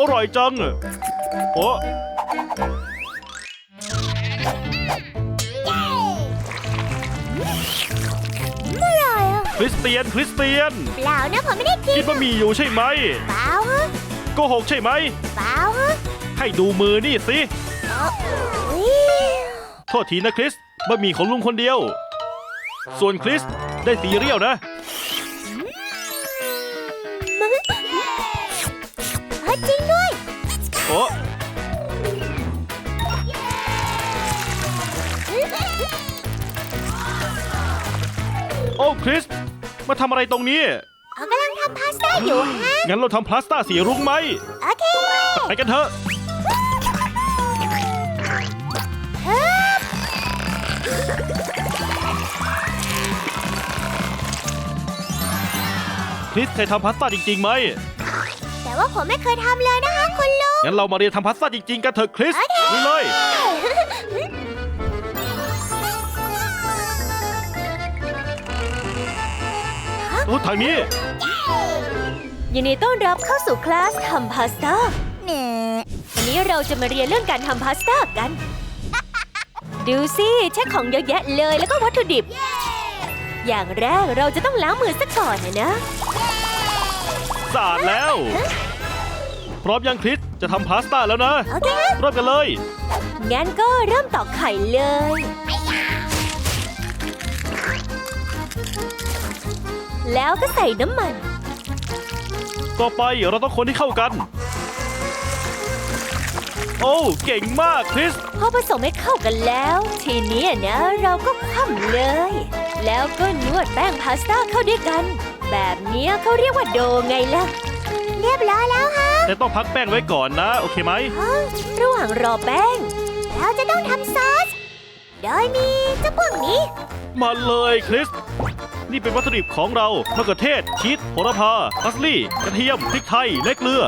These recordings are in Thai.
อร่อยจังโอ้อร่อยอะคริสเตียนคริสเตียนเปล่านะผมไม่ได้กินกินบะหมี่อยู่ใช่ไหมเปล่าฮะโกหกใช่ไหมเปล่าฮะให้ดูมือนี่สิอุ๊ยโทษทีนะคริสบะหมี่ของลุงคนเดียว ส่วนคริสได้สีเรียวนะ โอ้โอ้คริส มาทำอะไรตรงนี้เขากำลังทำพาสต้าอยู่ฮะ งั้นเราทำพลาสต้าสีรุ้งไหม โอเคไปกันเถอะคริสเคยทำพาสต้าจริงๆไหม แต่ว่าผมไม่เคยทำเลยนะคะคุณลุง งั้นเรามาเรียนทำพาสต้าจริงๆกันเถอะคริสโอเคนี่เลย โอ้ทางนี้ ยินดีต้อนรับเข้าสู่คลาสทำพาสต้าเนี่ยวันนี้เราจะมาเรียนเรื่องการทำพาสต้ากัน ดูสิใช้ของเยอะแยะเลยแล้วก็วัตถุดิบ อย่างแรกเราจะต้องล้างมือซะก่อนนะนะ สะอาดแล้ว พร้อมยังคริสจะทำพาสต้าแล้วนะโอเคฮะเริ่มกันเลย งั้นก็เริ่มตอกไข่เลย แล้วก็ใส่น้ำมัน ต่อไปเราต้องคนให้เข้ากัน โอ้เก่งมากคริส พอผสมให้เข้ากันแล้ว ทีนี้นะเราก็คว่ำเลย แล้วก็นวดแป้งพาสต้าเข้าด้วยกัน แบบเนี้ยเขาเรียกว่าโดไงล่ะ เรียบร้อยแล้วฮะแต่ต้องพักแป้งไว้ก่อนนะ โอเคไหมระหว่างรอแป้ง เราจะต้องทำซอส โดยมีเจ้าพวกนี้ มาเลยคริส นี่เป็นวัตถุดิบของเรามะเขือเทศ ชีสโหระพาพัสลี่กระเทียมพริกไทยและเกลือ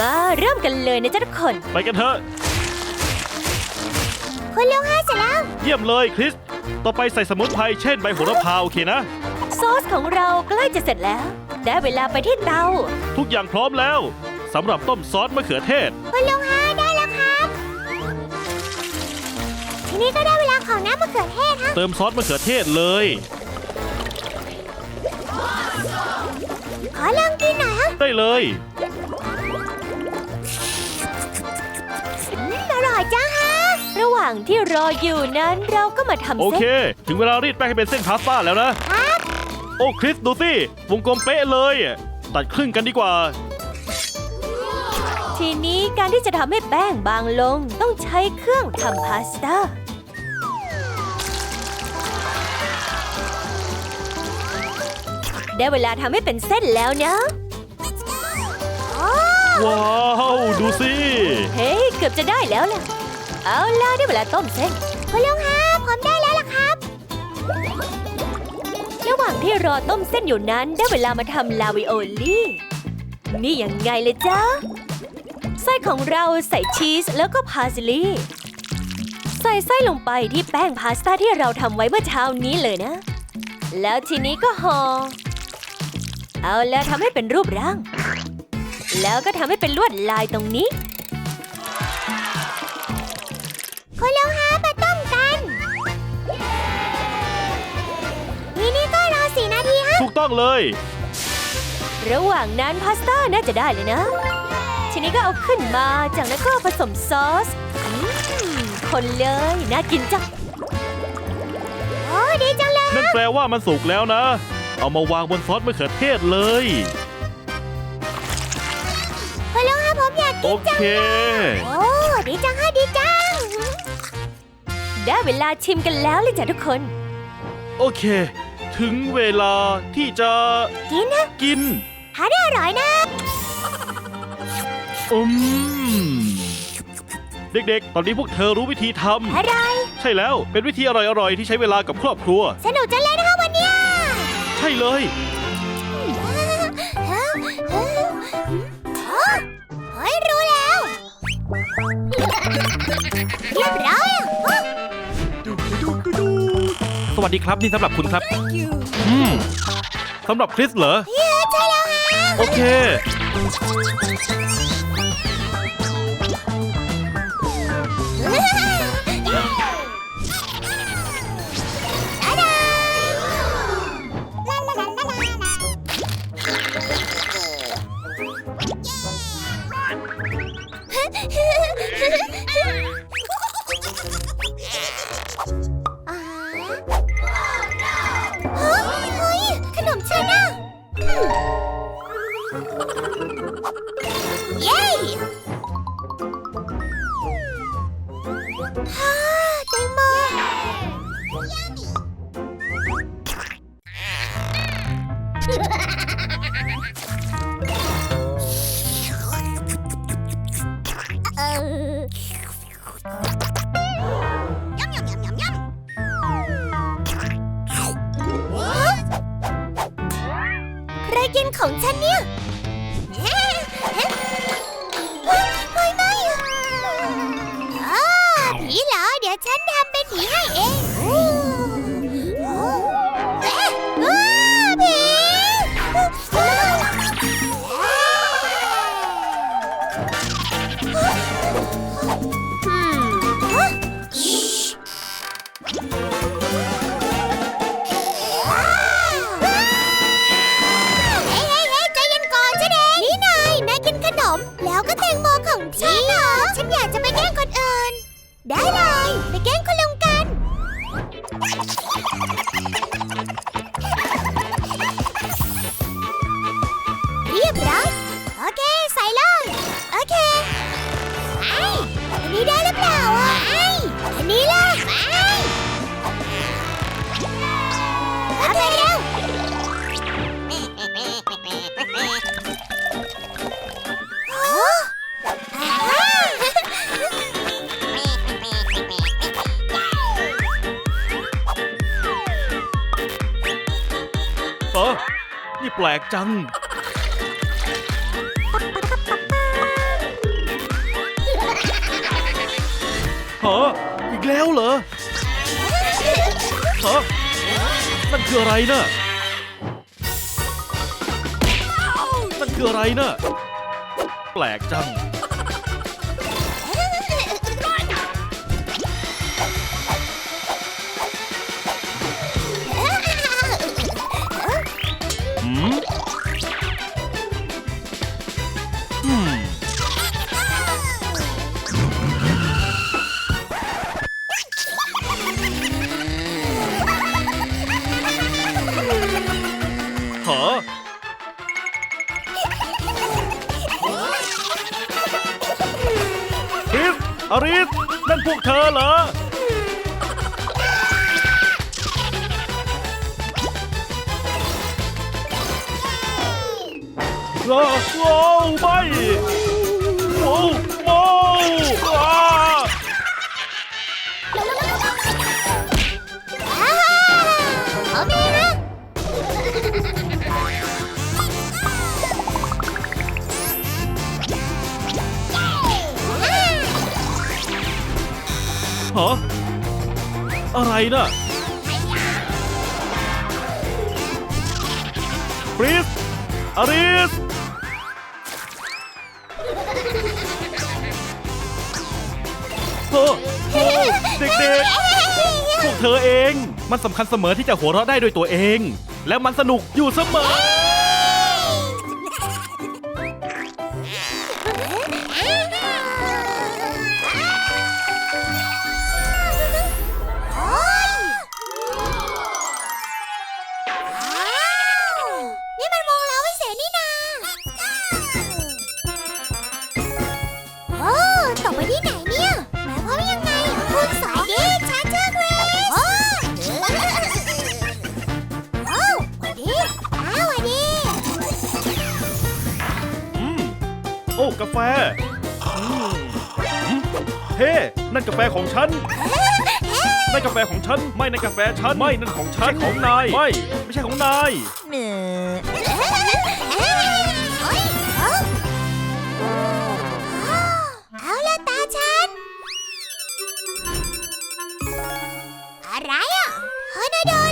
มาเริ่มกันเลยนะจ๊ะทุกคน ไปกันเถอะ คุณลุงฮะเสร็จแล้ว เยี่ยมเลยคริส ต่อไปใส่สมุนไพรเช่นใบโหระพาโอเคนะ ซอสของเราใกล้จะเสร็จแล้ว ได้เวลาไปที่เตา ทุกอย่างพร้อมแล้วสำหรับต้มซอสมะเขือเทศ คุณลุงฮะได้แล้วครับ ทีนี้ก็ได้เวลาของน้ำมะเขือเทศฮะ เติมซอสมะเขือเทศเลย ขอลองกินหน่อยฮะได้เลย อืมอร่อยจังฮะ ระหว่างที่รออยู่นั้นเราก็มาทำโอเค เส้นถึงเวลารีดแป้งให้เป็นเส้นพาสต้าแล้วนะ โอ้คริสดูสิวงกลมเป๊ะเลย ตัดครึ่งกันดีกว่า ทีนี้การที่จะทำให้แป้งบางลงต้องใช้เครื่องทำพาสต้าได้เวลาทำให้เป็นเส้นแล้วนะ ว้าว ดูสิ เฮ้ยเกือบจะได้แล้วล่ะ เอาล่ะได้เวลาต้มเส้นคุณลุงฮะ ระหว่างที่รอต้มเส้นอยู่นั้นได้เวลามาทำลาวิโอลี่ นี่ยังไงเลยจ๊ะไส้ของเราใส่ชีสแล้วก็พาสลีย์ใส่ไส้ลงไปที่แป้งพาสต้าที่เราทำไว้เมื่อเช้านี้เลยนะ แล้วทีนี้ก็ห่อเอาแล้วทำให้เป็นรูปร่าง แล้วก็ทำให้เป็นลวดลายตรงนี้ ถูกต้องเลย ระหว่างนั้นพาสต้าน่าจะได้เลยนะ ทีนี้ก็เอาขึ้นมาจากนั้นก็ผสมซอสอืมคนเลยน่ากินจังโอ้ดีจังเลยนั่นแปลว่ามันสุกแล้วนะ เอามาวางบนซอสมะเขือเทศเลย คุณลุงฮะผมอยากโอกินจังเค โอ้ดีจังฮะดีจัง ได้เวลาชิมกันแล้วเลยจ้ะทุกคน โอเค ถึงเวลาที่จะกินฮะกินหาได้อร่อยนะอืมเด็กๆ ตอนนี้พวกเธอรู้วิธีทอร่อยำใช่แล้ว เป็นวิธีอร่อยๆ ที่ใช้เวลากับครอบครัว สนุกจังเลยนะคะวันเนี้ยใช่เลย เฮ้ยรู้แล้ว เรียบร้อย วัสดีครับนี่สำหรับคุณครับ อืมสำหรับคริสเหรอ เย้ใช่แล้วฮะโอเค ใครกินของฉันเนี่ยไม่ไม่อ่าผีเหรอ เดี๋ยวฉันทำเป็นผีให้เอง แปลกจัง ฮะ อีกแล้วเหรอ ฮะนั่นคืออะไรน่ะนั่นคืออะไรน่ะแปลกจัง ฮะคริสอาริส นั่นพวกเธอเหรอว้าวว้าวไม่ว้า อะไรน่ะฟริสอาริสโอ้โหเด็กๆ พวกเธอเอง มันสำคัญเสมอที่จะหัวเราะได้ด้วยตัวเอง และมันสนุกอยู่เสมอ นั่นกาแฟของฉันนั่นกาแฟของฉัน ไม่นั่นกาแฟฉัน ไม่นั่นของฉันของนาย ไม่ ไม่ใช่ของนาย เอาละตาฉัน อะไรอะฮอนาโด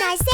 หน่อยสิ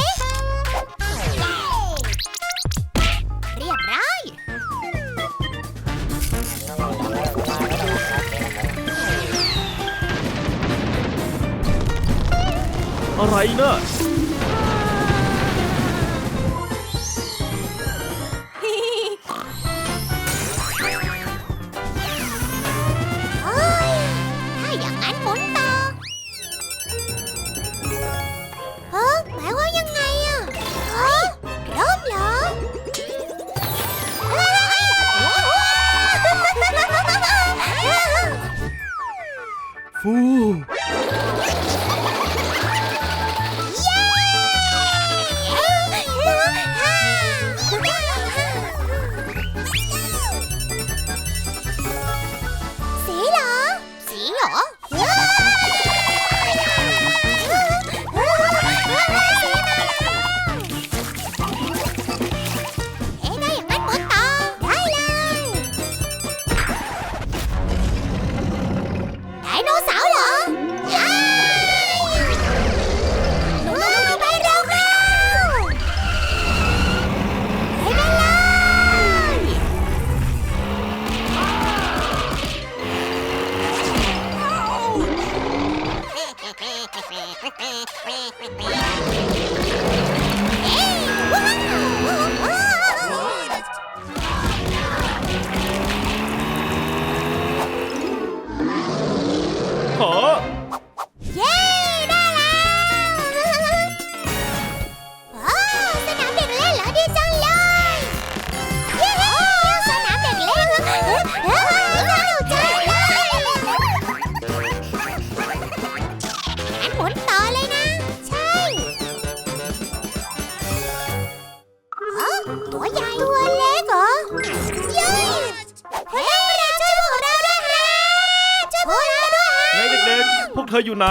เธออยู่ไหน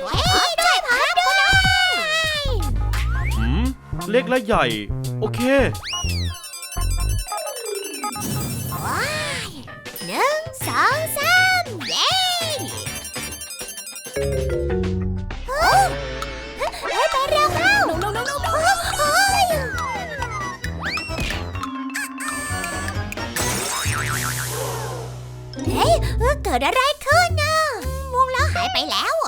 ช่วยช่วยพับด้วยหืมเล็กและใหญ่ โอเค ว้ายหนึ่งสองสามเย้เฮ้ยเฮ้ยไปเร็วเข้าเฮ้ยเฮ้ยเกิดอะไร ไปแล้ว